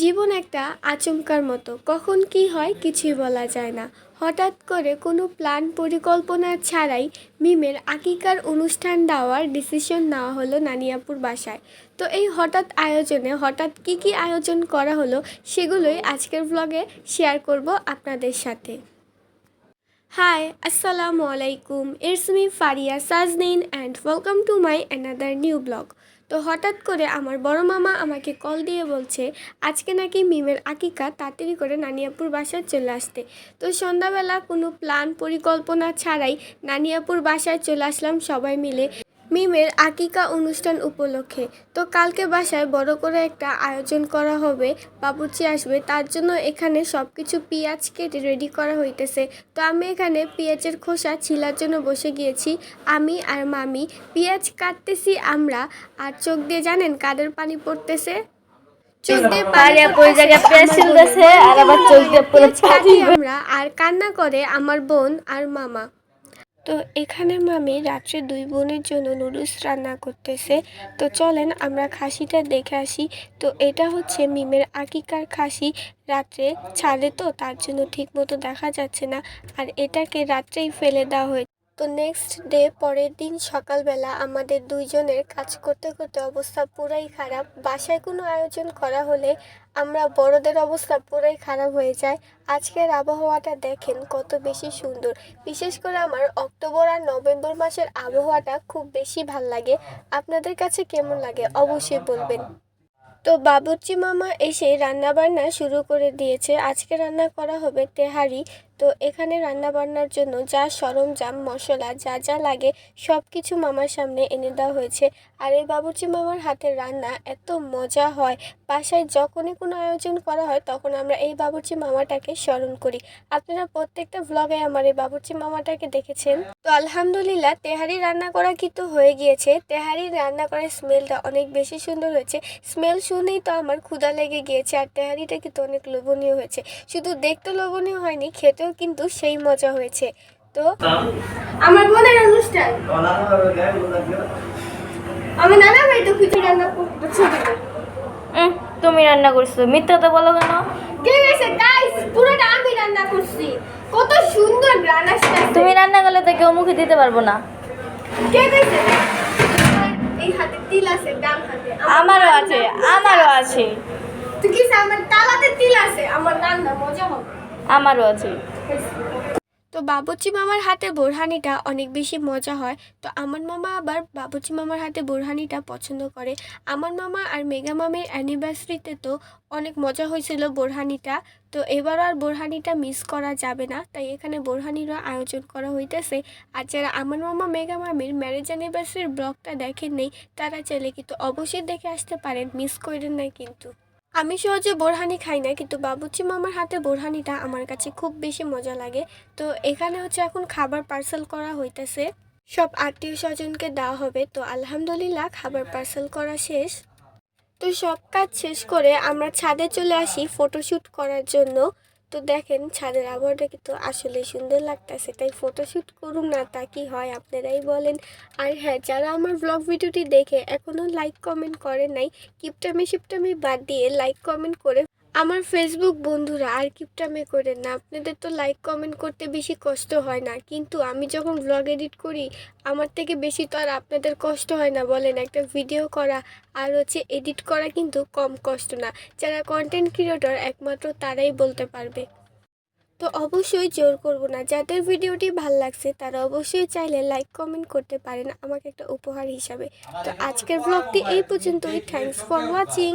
জীবন একটা আচমকার মতো। কখন কি হয় কিছুই বলা যায় না। হঠাৎ করে কোনো প্ল্যান পরিকল্পনা ছাড়াই মিমের আকিকার অনুষ্ঠান দেওয়ার ডিসিশন নেওয়া হলো নানিয়াপুর বাসায়। তো এই হঠাৎ আয়োজনে হঠাৎ কি কি আয়োজন করা হলো সেগুলোই আজকের ব্লগে শেয়ার করব আপনাদের সাথে। হাই আসসালামু আলাইকুম। It's me Faria Sajnin and welcome to my another new blog তো হঠাৎ করে আমার বড় মামা আমাকে কল দিয়ে বলছে, আজকে নাকি মিমের আকিকা তাড়াতাড়ি করে নানিয়াপুর বাসায় চলে আসতে। তো সন্ধ্যাবেলা কোনো প্ল্যান পরিকল্পনা ছাড়াই নানিয়াপুর বাসায় চলে আসলাম সবাই মিলে। মিমের আকিকা অনুষ্ঠান উপলক্ষে। তো কালকে বাসায় বড় করে একটা আয়োজন করা হবে বাবুর্চি আসবে তার জন্য এখানে সব কিছু পেঁয়াজ কেটে রেডি করা হইতেছে। তো আমি এখানে পেঁয়াজের খোসা ছিলার জন্য বসে গিয়েছি আমি আর মামি। পেঁয়াজ কাটতেছি আমরা আর চোখ দিয়ে জানেন কাদের পানি পড়তেছে? আর কান্না করে আমার বোন আর মামা। তো এখানে মামি রাত্রে দুই বোনের জন্য নুডলস রান্না করতেছে। তো চলেন আমরা খাসিটা দেখে আসি। তো এটা হচ্ছে মিমের আকিকার খাসি। রাত্রে ছাড়ে তো, তার জন্য ঠিক মতো দেখা যাচ্ছে না। আর এটাকে রাত্রেই ফেলে দেওয়া হয়েছে। তো নেক্সট ডে পরের দিন সকালবেলা আমাদের দুইজনের কাজ করতে করতে অবস্থা পুরাই খারাপ। বাসায় কোনো আয়োজন করা হলে আমরা বড়দের অবস্থা পুরাই খারাপ হয়ে যায়। আজকের আবহাওয়াটা দেখেন কত বেশি সুন্দর। বিশেষ করে আমার অক্টোবর আর নভেম্বর মাসের আবহাওয়াটা খুব বেশি ভালো লাগে। আপনাদের কাছে কেমন লাগে অবশ্যই বলবেন। তো বাবুর্চি মামা এসে রান্না বান্না শুরু করে দিয়েছে। আজকে রান্না করা হবে তেহারি। তো এখানে রান্না বান্নার জন্য যা সরঞ্জাম, মশলা, যা যা লাগে সব কিছু মামার সামনে এনে দেওয়া হয়েছে। আর এই বাবুর্চি মামার হাতের রান্না এত মজা হয়। বাসায় যখনই কোনো আয়োজন করা হয় তখন আমরা এই বাবুর্চি মামাটাকে স্মরণ করি। আপনারা প্রত্যেকটা ভ্লগে আমার এই বাবুর্চি মামাটাকে দেখেছেন? তো আলহামদুলিল্লাহ তেহারি রান্না করা কিন্তু হয়ে গিয়েছে। তেহারি রান্না করার স্মেলটা অনেক বেশি সুন্দর হয়েছে। স্মেল শুনেই তো আমার ক্ষুধা লেগে গিয়েছে আর তেহারিটা কিন্তু অনেক লোভনীয় হয়েছে। শুধু দেখতে লোভনীয় হয়নি খেতেও কিন্তু সেই মজা হয়েছে। তো আমার বোনের অনুষ্ঠান। আমার নানা ভাই তো খিচুড়ি রান্না করছে উম, তুমি রান্না করছ মিথ্যা তো বলো কেন? কে গেছে? গাইস পুরোটা আমি রান্না করছি। কত সুন্দর আসছে। তুমি রান্না করলে তো কেউ মুখে দিতে পারব না। কে গেছে? এই হাতে তিল আছে ডান হাতে। আমারও আছে আমারও আছে। তুই কি আমার তালাতে তিল আছে? আমার রান্না মজা হবে। আমারও আছে। তো বাবুচি মামার হাতে বোরহানিটা অনেক বেশি মজা হয়। তো আমার মামা আবার বাবুচি মামার হাতে বোরহানিটা পছন্দ করে। আমার মামা আর মেগা মামের অ্যানিভার্সারিতে তো অনেক মজা হয়েছিল বোরহানিটা। তো এবার আর বোরহানিটা মিস করা যাবে না। তাই এখানে বোরহানিরও আয়োজন করা হইতেছে। আর যারা আমার মামা মেগা মামির ম্যারেজ অ্যানিভার্সারির ব্লগটা দেখেন নেই তারা চাইলে কিন্তু অবশ্যই দেখে আসতে পারেন। মিস করেন না কিন্তু। আমি সহজে বোরহানি খাই না, কিন্তু বাবুচি মামার হাতে বোরহানিটা আমার কাছে খুব বেশি মজা লাগে। তো এখানে হচ্ছে এখন খাবার পার্সেল করা হইতেছে। সব আত্মীয় স্বজনকে দেওয়া হবে। তো আলহামদুলিল্লাহ খাবার পার্সেল করা শেষ। তো সব কাজ শেষ করে আমরা ছাদে চলে আসি ফটোশ্যুট করার জন্য। তো দেখেন ছাদের আবহাওয়াটা কিন্তু আসলে সুন্দর লাগতেছে, তাই ফটোশ্যুট করুন না তা কি হয় আপনারাই বলেন। আর হ্যাঁ যারা আমার ব্লগ ভিডিওটি দেখে এখনও লাইক কমেন্ট করে নাই কিপটামি শিপটামি বাদ দিয়ে লাইক কমেন্ট করে আমার ফেসবুক বন্ধুরা, আর কিপটামি করেন না। আপনাদের তো লাইক কমেন্ট করতে বেশি কষ্ট হয় না। কিন্তু আমি যখন ব্লগ এডিট করি, আমার থেকে বেশি তো আর আপনাদের কষ্ট হয় না। বলেন, একটা ভিডিও করা আর হচ্ছে এডিট করা কিন্তু কম কষ্ট না। যারা কন্টেন্ট ক্রিয়েটর একমাত্র তারাই বলতে পারবে। তো অবশ্যই জোর করব না। যাদের ভিডিওটি ভালো লাগছে, তারা অবশ্যই চাইলে লাইক কমেন্ট করতে পারেন। আমাকে একটা উপহার হিসাবে। তো আজকের ব্লগটি এই পর্যন্তই। Thanks for watching